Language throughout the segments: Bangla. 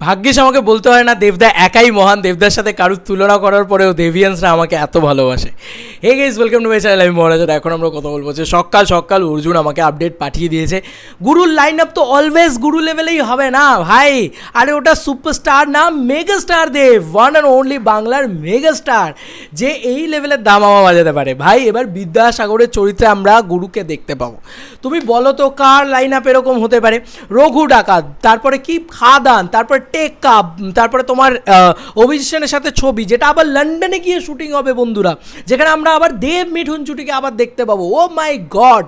ভাগ্যিস আমাকে বলতে হয় না, দেবদা একাই মহান। দেবদার সাথে কারুর তুলনা করার পরেও দেভিয়ান্সরা আমাকে এত ভালোবাসে। Hey guys welcome to channel আমি মহারাজ এখন আমরা কথা বলব যে সকাল সকাল অর্জুন আমাকে আপডেট পাঠিয়ে দিয়েছে। গুরুর লাইন আপ তো অলওয়েজ গুরু লেভেলেই হবে না, ভাই। আরে ওটা সুপারস্টার না mega star Dev. One and only বাংলার মেগা স্টার যে এই লেভেলের দাম আমা বাজাতে পারে। ভাই, এবার বিদ্যাসাগরের চরিত্রে আমরা গুরুকে দেখতে পাবো। তুমি বলো তো, কার লাইন আপ এরকম হতে পারে? রঘু ডাকাত, তারপরে কি খাদান, তারপরে কাপ তারপরে তোমার আহ, অভিজিৎ সেনের সাথে ছবি যেটা আবার লন্ডনে গিয়ে শুটিং হবে বন্ধুরা। যেখানে আমরা আবার দেব মিঠুন জুটিকে আবার দেখতে পাবো। ও মাই গড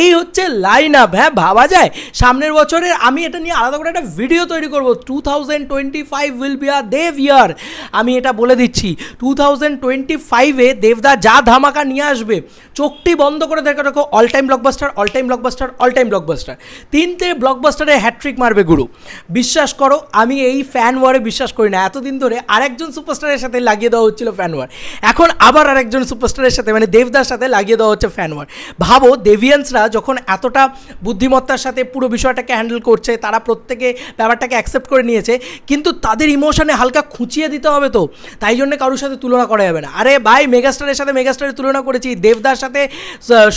এই হচ্ছে লাইন আপ হ্যাঁ ভাবা যায়? সামনের বছরে আমি এটা নিয়ে আলাদা করে একটা ভিডিও তৈরি করব। Two thousand twenty five will be a Dev year আমি এটা বলে দিচ্ছি টু থাউজেন্ড টোয়েন্টি ফাইভে দেবদা যা ধামাকা নিয়ে আসবে চোখটি বন্ধ করে দেখো দেখো all time blockbuster all time blockbuster all time blockbuster তিনটে ব্লকবাস্টারে হ্যাট্রিক মারবে গুরু। বিশ্বাস করো আমি এই ফ্যান ওয়ারে বিশ্বাস করি না। এতদিন ধরে আরেকজন সুপারস্টারের সাথে লাগিয়ে দেওয়া হচ্ছিল ফ্যান ওয়ার এখন আবার আরেকজন সুপারস্টারের সাথে মানে দেবদার সাথে লাগিয়ে দেওয়া হচ্ছে ফ্যান ওয়ার ভাবো দেভিয়ান্সরা যখন এতটা বুদ্ধিমত্তার সাথে পুরো বিষয়টাকে হ্যান্ডেল করছে, তারা প্রত্যেকে ব্যাপারটাকে অ্যাকসেপ্ট করে নিয়েছে, কিন্তু তাদের ইমোশনে হালকা খুঁচিয়ে দিতে হবে তো। তাই জন্য কারোর সাথে তুলনা করা যাবে না। আরে ভাই মেগাস্টারের সাথে মেগাস্টারের তুলনা করেছি, দেবদার সাথে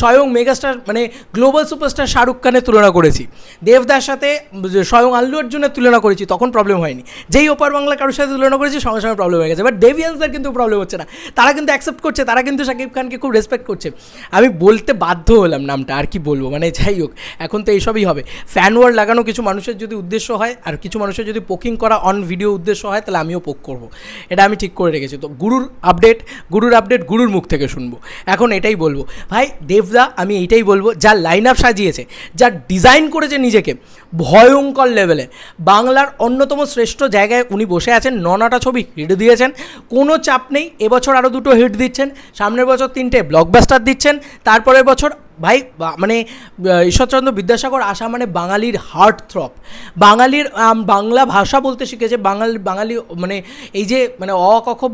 স্বয়ং মেগাস্টার মানে গ্লোবাল সুপারস্টার শাহরুখ খানের তুলনা করেছি। দেবদার সাথে স্বয়ং আল্লু অর্জুনের তুলনা করেছি, তখন প্রবলেম হয়নি। যেই ওপার বাংলা কারোর সাথে তুলনা করেছি, সঙ্গে সঙ্গে প্রবলেম হয়ে গেছে। বাট দেভিয়ান্সদের কিন্তু প্রবলেম হচ্ছে না। তারা কিন্তু অ্যাকসেপ্ট করছে, তারা কিন্তু শাকিব খানকে খুব রেসপেক্ট করছে। আমি বলতে বাধ্য হলাম নামটা, আর কি বলব? মানে যাই হোক, এখন তো এইসবই হবে। ফ্যান ওয়ার লাগানো কিছু মানুষের যদি উদ্দেশ্য হয়, আর কিছু মানুষের যদি পোকিং করা অন ভিডিও উদ্দেশ্য হয়, তাহলে আমিও পোক করব। এটা আমি ঠিক করে রেখেছি। তো গুরুর আপডেট গুরুর আপডেট গুরুর মুখ থেকে শুনব। এখন এটাই বলব। ভাই দেবদা আমি এইটাই বলব যা লাইন আপ সাজিয়েছে যা ডিজাইন করেছে নিজেকে, ভয়ঙ্কর লেভেলে বাংলার অন্যতম শ্রেষ্ঠ জায়গায় উনি বসে আছেন নটা ছবি হিট দিয়েছেন, কোনো চাপ নেই, এবছর আরও দুটো হিট দিচ্ছেন, সামনের বছর তিনটে ব্লকবাস্টার দিচ্ছেন, তারপরের বছর ভাই মানে ঈশ্বরচন্দ্র বিদ্যাসাগর আসা মানে বাঙালির হার্ট থ্রপ বাঙালির বাংলা ভাষা বলতে শিখেছে, বাঙালি বাঙালি মানে এই যে মানে অ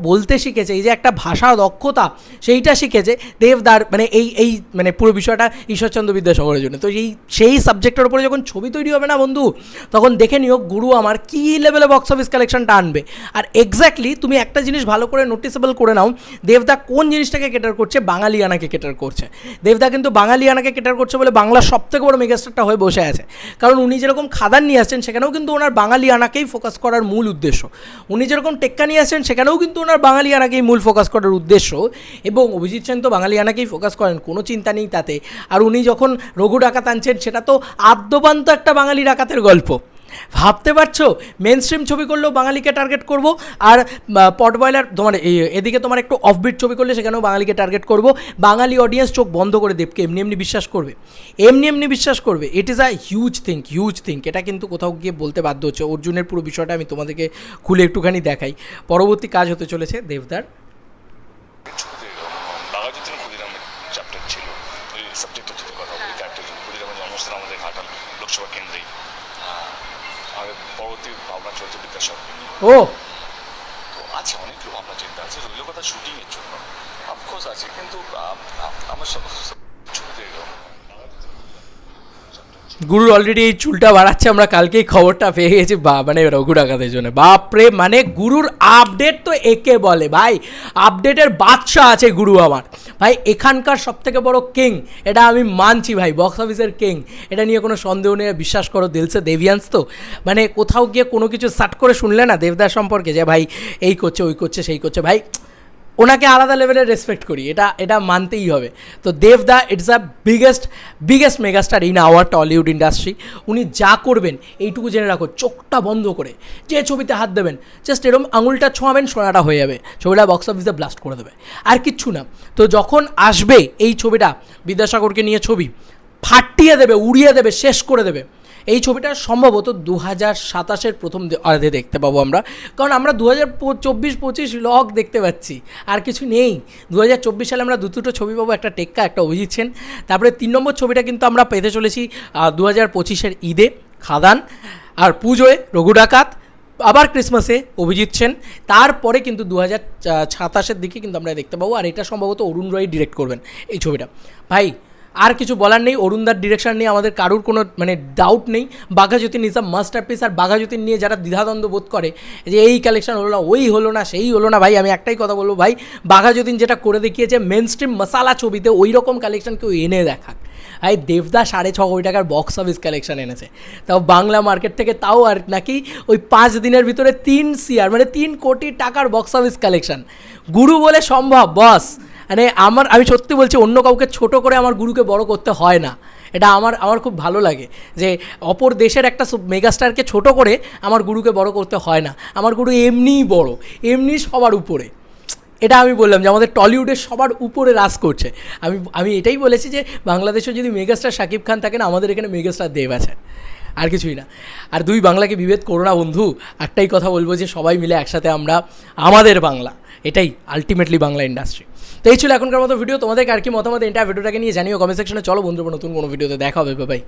বলতে শিখেছে, এই যে একটা ভাষা দক্ষতা, সেইটা শিখেছে, দেবদার মানে এই এই মানে পুরো বিষয়টা ঈশ্বরচন্দ্র বিদ্যাসাগরের জন্য। তো এই, সেই সাবজেক্টের উপরে যখন ছবি তৈরি হবে না, বন্ধু, তখন দেখে নিও, গুরু আমার কী লেভেলে বক্স অফিস কালেকশনটা আনবে। আর এক্স্যাক্টলি তুমি একটা জিনিস ভালো করে নোটিসেবল করে নাও, দেবদা কোন জিনিসটাকে কেটার করছে? বাঙালিয়ানাকে কেটার করছে। দেবদা কিন্তু বাঙালিয়ানাকে কেটার করছে বলে বাংলার সব থেকে বড় মেগাস্টারটা হয়ে বসে আছে। কারণ উনি যেরকম খাদান নিয়ে আসছেন, সেখানেও কিন্তু ওনার বাঙালিয়ানাকেই ফোকাস করার মূল উদ্দেশ্য। উনি যেরকম টেক্কা নিয়ে আসছেন, সেখানেও কিন্তু ওনার বাঙালিয়ানাকেই মূল ফোকাস করার উদ্দেশ্য। এবং অভিজিৎ সেন তো বাঙালিয়ানাকেই ফোকাস করেন, কোনো চিন্তা নেই তাতে। আর উনি যখন রঘু ডাকাত আনছেন, সেটা তো আদ্যপান্ত একটা বাঙালি ডাকাতের গল্প। ভাবতে পারছ? মেন স্ট্রিম ছবি করলেও বাঙালিকে টার্গেট করব আর পট বয়লার তোমার এই- এদিকে তোমার একটু অফবিট ছবি করলে সেখানেও বাঙালিকে টার্গেট করব। বাঙালি অডিয়েন্স চোখ বন্ধ করে দেবকে এমনি এমনি বিশ্বাস করবে। এমনি এমনি বিশ্বাস করবে। It is a huge think huge think এটা কিন্তু কোথাও গিয়ে বলতে বাধ্য হচ্ছে। অর্জুনের পুরো বিষয়টা আমি তোমাদেরকে খুলে একটুখানি দেখাই। পরবর্তী কাজ হতে চলেছে দেবদার। সাবজেক্টের কথা। বলি আমাদের ঘাটাল লোকসভা কেন্দ্রেই। আমাদের পরবর্তী ভাবনা চলছে বিদ্যাসাগর। ও তো আছে অনেকগুলো ভাবনা চিন্তা আছে রইল কথা শুটিংয়ের জন্য অফকোর্স আছে কিন্তু আম, আম- আমার সব ছবিতে গুরুর অলরেডি এই চুলটা বাড়াচ্ছে, আমরা কালকেই খবরটা পেয়ে গেছি। বা মানে রঘু ডাকাতের জন্য। বাপরে মানে গুরুর আপডেট তো একে বলে। ভাই আপডেটের বাদশাহ আছে গুরু আমার। ভাই, এখানকার সব থেকে বড় কিং এটা আমি মানছি ভাই বক্স অফিসের কিং এটা নিয়ে কোনো সন্দেহ নেই, বিশ্বাস করো দিলসে দেভিয়ান্স তো। মানে কোথাও গিয়ে কোনো কিছু সাট করে শুনলে না দেবদার সম্পর্কে যে, ভাই, এই করছে, ওই করছে, সেই করছে। ভাই ওনাকে আলাদা লেভেলের রেসপেক্ট করি, এটা এটা মানতেই হবে। তো দেবদা it's a biggest biggest megastar in our Tollywood industry উনি যা করবেন, এইটুকু জেনে রাখো, চোখটা বন্ধ করে। যে ছবিতে হাত দেবেন জাস্ট এরকম আঙুলটা ছোঁয়াবেন, সোনাটা হয়ে যাবে। ছবিটা বক্স অফিসে ব্লাস্ট করে দেবে। আর কিচ্ছু না। তো যখন আসবে এই ছবিটা, বিদ্যাসাগরকে নিয়ে ছবি, ফাটিয়ে দেবে, উড়িয়ে দেবে, শেষ করে দেবে। এই ছবিটা সম্ভবত দু হাজার সাতাশের প্রথম অর্ধে দেখতে পাবো আমরা। কারণ আমরা দু হাজার চব্বিশ পঁচিশ লক দেখতে পাচ্ছি। আর কিছু নেই। দু হাজার চব্বিশ সালে আমরা দু দুটো ছবি পাবো, একটা টেক্কা, একটা অভিজিৎ সেন। তারপরে তিন নম্বর ছবিটা কিন্তু আমরা পেতে চলেছি দু হাজার পঁচিশের ঈদে, খাদান। আর পুজোয় রঘু ডাকাত, আবার ক্রিসমাসে অভিজিৎ সেন। তারপরে কিন্তু দু হাজার সাতাশের দিকে কিন্তু আমরা দেখতে পাবো। আর এটা সম্ভবত অরুণ রয় ডিরেক্ট করবেন এই ছবিটা। ভাই আর কিছু বলার নেই, অরুণদার ডিরেকশন নিয়ে আমাদের কারুর কোনো মানে ডাউট নেই। Baghajatin is a master piece আর বাঘাযতীন নিয়ে যারা দ্বিধাদ্বন্দ্ব বোধ করে যে এই কালেকশন হলো না, ওই হলো না, সেই হলো না, ভাই, আমি একটাই কথা বলব, ভাই বাঘাযতীন যেটা করে দেখিয়েছে মেন স্ট্রিম মশালা ছবিতে ওই রকম কালেকশন কেউ এনে দেখাক। ভাই, দেবদা সাড়ে ছ কোটি টাকার বক্স অফিস কালেকশন এনেছে। তাও বাংলা মার্কেট থেকে তাও আর নাকি ওই পাঁচ দিনের ভিতরে তিন সিআর মানে তিন কোটি টাকার বক্স অফিস কালেকশন গুরু বলে সম্ভব বস মানে আমার, আমি সত্যি বলছি অন্য কাউকে ছোট করে আমার গুরুকে বড় করতে হয় না। এটা আমার আমার খুব ভালো লাগে যে অপর দেশের একটা মেগাস্টারকে ছোট করে আমার গুরুকে বড় করতে হয় না। আমার গুরু এমনিই বড়, এমনি সবার উপরে। এটা আমি বললাম যে আমাদের টলিউডের সবার উপরে রাজ করছে। আমি আমি এটাই বলেছি যে বাংলাদেশে যদি মেগাস্টার শাকিব খান থাকেন আমাদের এখানে মেগাস্টার দেব আছে। আর কিছুই না। আর দুই বাংলাকে বিভেদ করো না বন্ধু। একটাই কথা বলব যে সবাই মিলে একসাথে আমরা আমাদের বাংলা। এটাই আলটিমেটলি বাংলা ইন্ডাস্ট্রি তো এই ছিল এখনকার মতো ভিডিও তোমাদের আর কি মতামত এটা ভিডিওটাকে নিয়ে জানিও কমেন্ট সেকশনে চলো বন্ধুরা, নতুন কোনো ভিডিওতে দেখা হবে। বাই